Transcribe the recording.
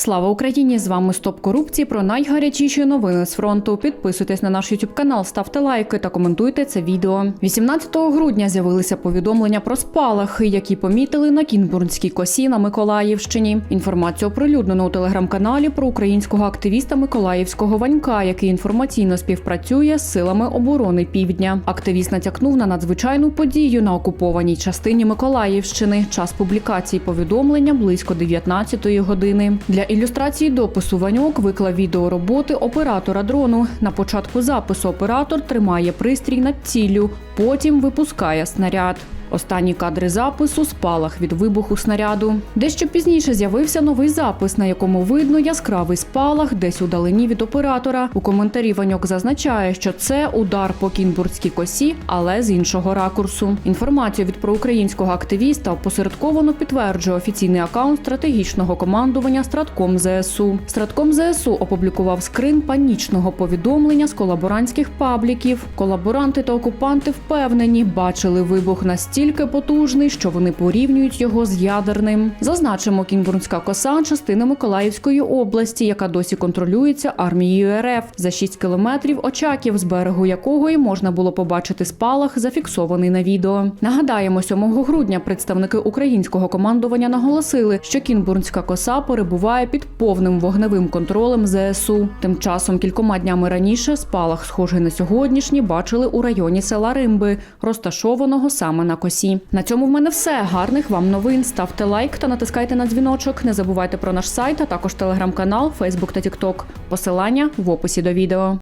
Слава Україні! З вами Стоп корупції про найгарячіші новини з фронту. Підписуйтесь на наш YouTube канал, ставте лайки та коментуйте це відео. 18 грудня з'явилися повідомлення про спалахи, які помітили на Кінбурнській косі на Миколаївщині. Інформацію оприлюднено у телеграм-каналі про українського активіста Миколаївського Ванька, який інформаційно співпрацює з силами оборони Півдня. Активіст натякнув на надзвичайну подію на окупованій частині Миколаївщини. Час публікації повідомлення близько 19-ї години. Для ілюстрації допису Ваньок виклав відео роботи оператора дрону. На початку запису оператор тримає пристрій над ціллю, потім випускає снаряд. Останні кадри запису спалах від вибуху снаряду. Дещо пізніше з'явився новий запис, на якому видно яскравий спалах десь удалині від оператора. У коментарі Ваньок зазначає, що це удар по кінбурзькій косі, але з іншого ракурсу. Інформацію від проукраїнського активіста опосередковано підтверджує офіційний акаунт стратегічного командування Стратком ЗСУ. Стратком ЗСУ опублікував скрин панічного повідомлення з колаборантських пабліків. Колаборанти та окупанти впевнені, бачили вибух настільки потужний, що вони порівнюють його з ядерним. Зазначимо, Кінбурнська коса частина Миколаївської області, яка досі контролюється армією РФ за 6 кілометрів очаків, з берегу якого і можна було побачити спалах, зафіксований на відео. Нагадаємо, 7 грудня представники українського командування наголосили, що Кінбурнська коса перебуває під повним вогневим контролем ЗСУ. Тим часом кількома днями раніше спалах, схожий на сьогоднішній, бачили у районі села Римби, розташованого саме на косі. На цьому в мене все. Гарних вам новин. Ставте лайк та натискайте на дзвіночок. Не забувайте про наш сайт, а також телеграм-канал, Фейсбук та Тікток. Посилання в описі до відео.